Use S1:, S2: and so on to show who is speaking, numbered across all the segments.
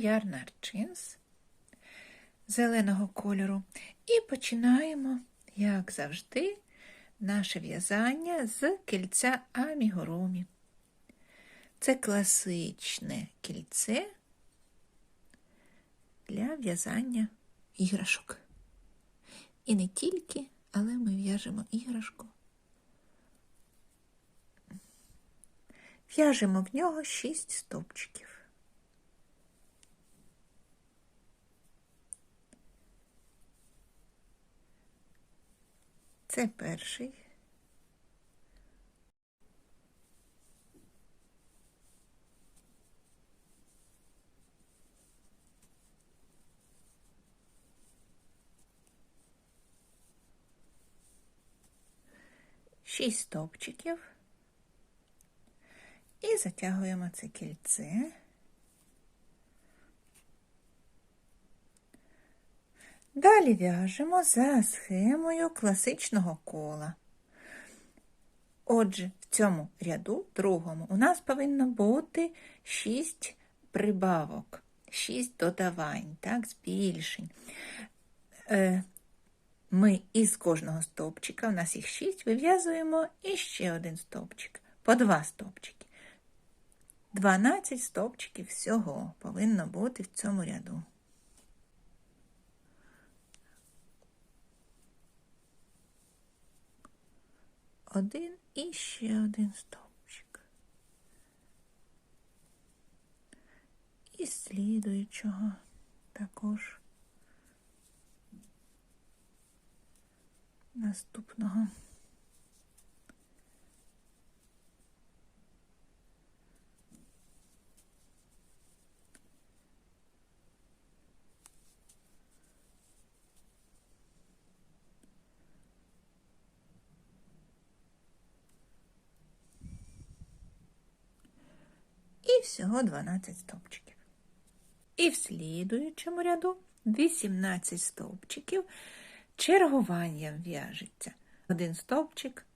S1: ярнар джинс зеленого кольору і починаємо, як завжди, наше в'язання з кільця амігурумі. Це класичне кільце для в'язання іграшок. І не тільки, але ми в'яжемо іграшку. В'яжемо в нього 6 стовпчиків. Це перший. Шість стовпчиків і затягуємо це кільце. Далі в'яжемо за схемою класичного кола. Отже, в цьому ряду, другому, у нас повинно бути 6 прибавок, 6 додавань, так, збільшень. Е, Ми із кожного стовпчика, у нас їх 6, вив'язуємо і ще один стовпчик, по два стовпчики. 12 стовпчиків всього повинно бути в цьому ряду. Один і ще один стовпчик. І слідуючого також наступного. І всього 12 стовпчиків. І в слідуючому ряду 18 стовпчиків чергуванням в'яжеться. Один стовпчик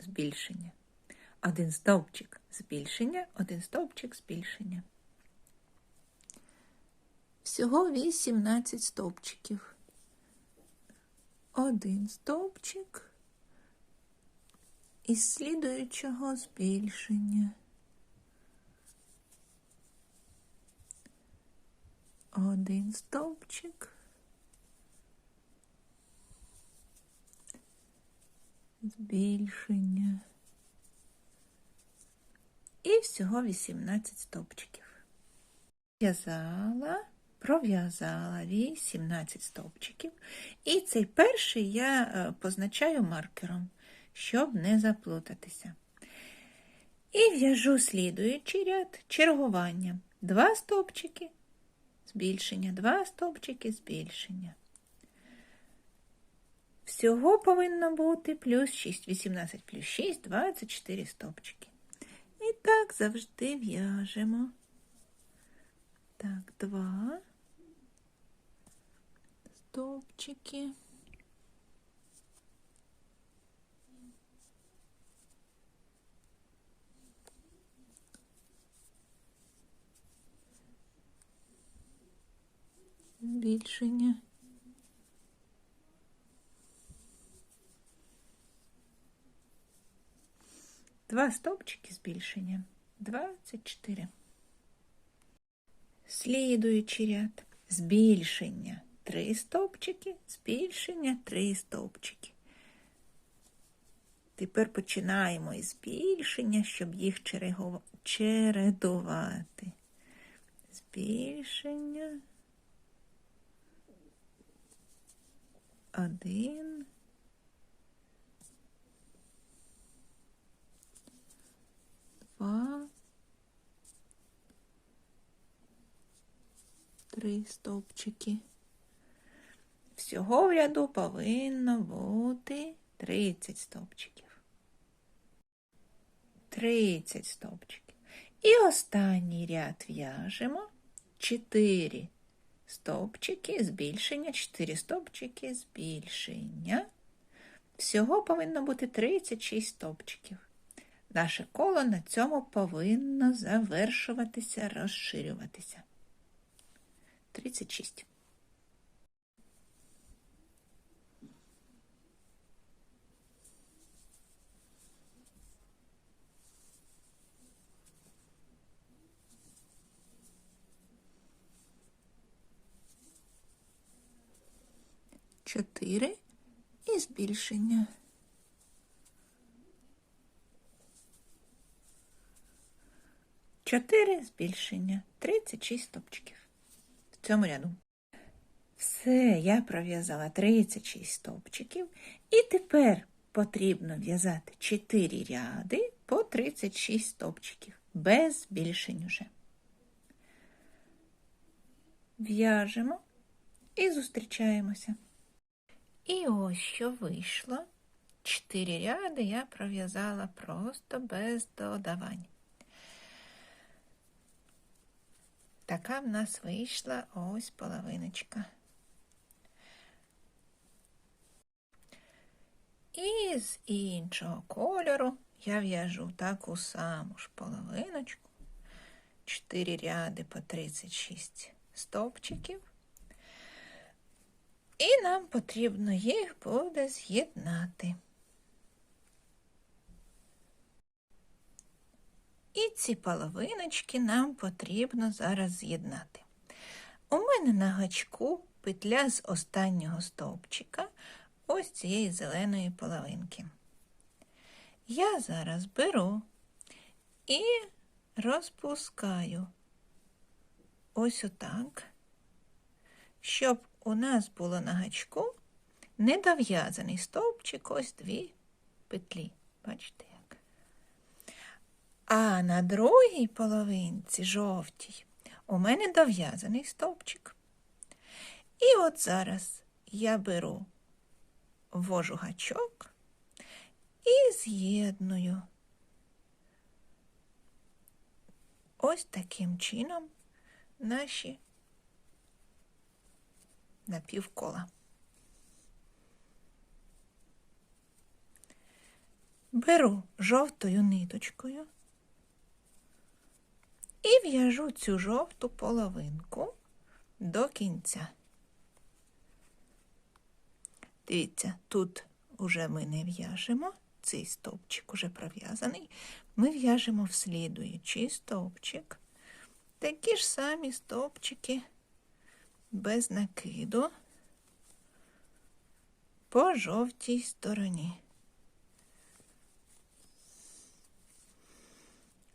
S1: збільшення, один стовпчик збільшення, один стовпчик збільшення. Всього 18 стовпчиків. Один стовпчик із слідуючого збільшення. Один стовпчик, збільшення і всього 18 стовпчиків. В'язала, пров'язала 18 стовпчиків, і цей перший я е, позначаю маркером, щоб не заплутатися. І в'яжу слідуючий ряд чергуванням. Два стовпчики збільшення, два стовпчики збільшення. Всього повинно бути плюс 6, 18 плюс 6, 24 стовпчики. І так завжди в'яжемо. Так, два стовпчики. Збільшення. Два стовпчики збільшення. 24. Слідуючий ряд. Збільшення. Три стовпчики, збільшення, три стовпчики. Тепер починаємо із збільшення, щоб їх чередувати. Збільшення. Один. Два. Три стовпчики. Всього в ряду повинно бути 30 стовпчиків. 30 стовпчиків. І останній ряд в'яжемо 4 стовпчики, збільшення, 4 стовпчики, збільшення. Всього повинно бути 36 стовпчиків. Наше коло на цьому повинно завершуватися, розширюватися. 36. Чотири і збільшення. Чотири збільшення. 36 стопчиків в цьому ряду. Все, я пров'язала 36 стовпчиків, і тепер потрібно в'язати 4 ряди по 36 стовпчиків, без збільшень уже. В'яжемо і зустрічаємося. І ось що вийшло. 4 ряди я пров'язала просто без додавань. Така в нас вийшла ось половиночка. І з іншого кольору я в'яжу таку саму ж половиночку, 4 ряди по 36 стовпчиків. І нам потрібно їх буде з'єднати. І ці половиночки нам потрібно зараз з'єднати. У мене на гачку петля з останнього стовпчика ось цієї зеленої половинки. Я зараз беру і розпускаю ось отак, щоб у нас було на гачку недов'язаний стовпчик, ось дві петлі. Бачите як? А на другій половинці жовтій у мене дов'язаний стовпчик. І от зараз я беру ввожу гачок і з'єдную ось таким чином наші напівкола. Беру жовтою ниточкою і в'яжу цю жовту половинку до кінця. Дивіться, тут уже ми не в'яжемо, цей стовпчик уже пров'язаний. Ми в'яжемо в слідуючий стовпчик. Такі ж самі стовпчики без накиду по жовтій стороні.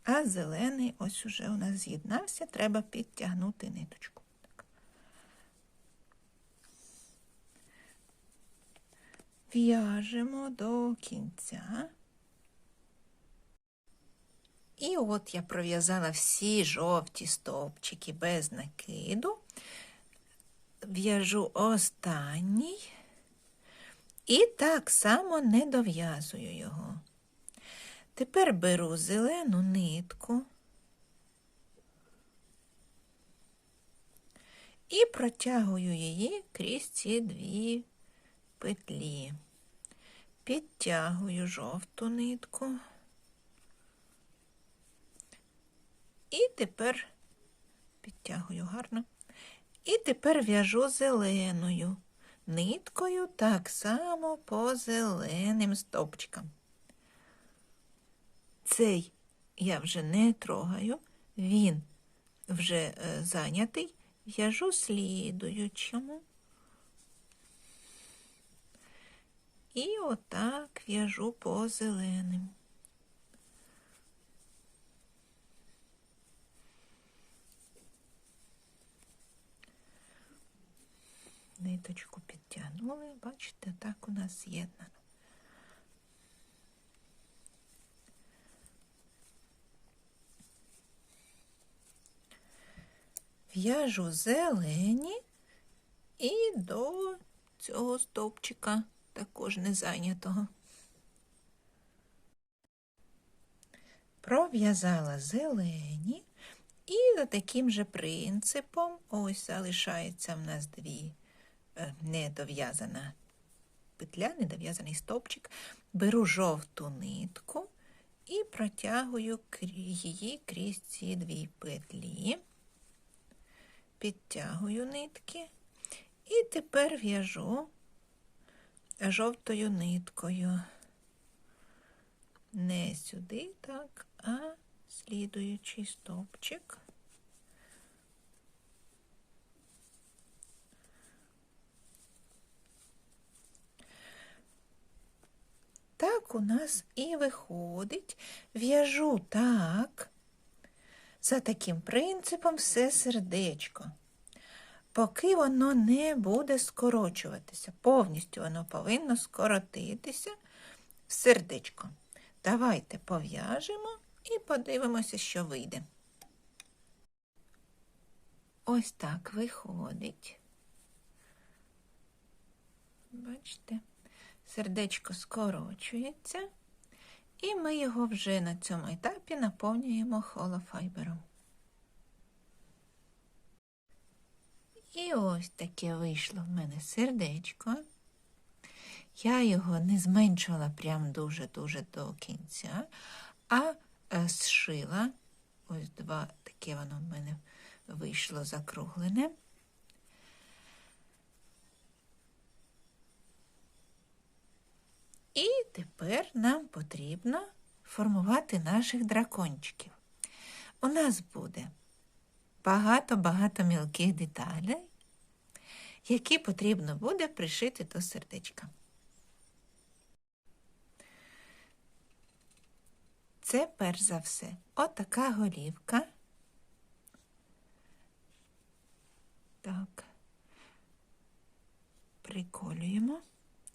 S1: А зелений ось уже у нас з'єднався, треба підтягнути ниточку. В'яжемо до кінця. І от я пров'язала всі жовті стовпчики без накиду, в'яжу останній і так само не дов'язую його. Тепер беру зелену нитку і протягую її крізь ці дві петлі. Підтягую жовту нитку. І тепер підтягую гарно. І тепер в'яжу зеленою ниткою так само по зеленим стовпчикам. Цей я вже не трогаю, він вже е, зайнятий, в'яжу слідуючому. І отак в'яжу по зеленим. Ниточку підтягнули, бачите, так у нас з'єднано. В'яжу зелені і до цього стовпчика також не зайнятого. Пров'язала зелені і за таким же принципом ось залишається в нас дві е, недов'язана петля, недов'язаний стовпчик. Беру жовту нитку і протягую її крізь ці дві петлі. підтягую нитки і тепер в'яжу жовтою ниткою. Не сюди, так, а слідуючий стовпчик. Так у нас і виходить. В'яжу так. За таким принципом все сердечко. Поки воно не буде скорочуватися. Повністю воно повинно скоротитися в сердечко. Давайте пов'яжемо і подивимося, що вийде. Ось так виходить. Бачите, сердечко скорочується, і ми його вже на цьому етапі наповнюємо холофайбером. І ось таке вийшло в мене сердечко. Я його не зменшувала прям дуже-дуже до кінця, а е, зшила. Ось два таке воно в мене вийшло закруглене. І тепер нам потрібно формувати наших дракончиків. У нас буде багато-багато мілких деталей, які потрібно буде пришити до сердечка. Це перш за все отака голівка. Так, приколюємо,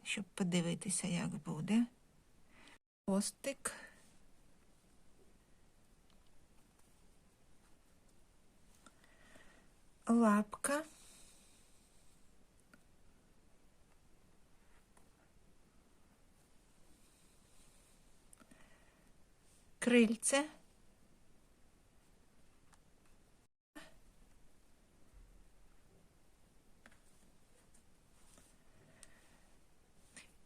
S1: щоб подивитися, як буде. Хвостик. Лапка. Крильце.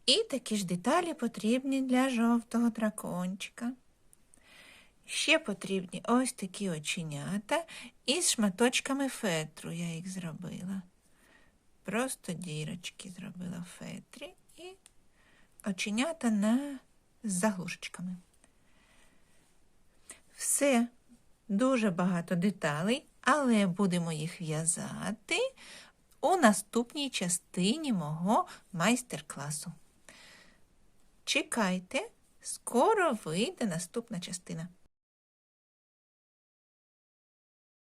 S1: І такі ж деталі потрібні для жовтого дракончика. Ще потрібні ось такі оченята із шматочками фетру я їх зробила. Просто дірочки зробила в фетрі і оченята на з заглушечками. Все, дуже багато деталей, але будемо їх в'язати у наступній частині мого майстер-класу. Чекайте, скоро вийде наступна частина.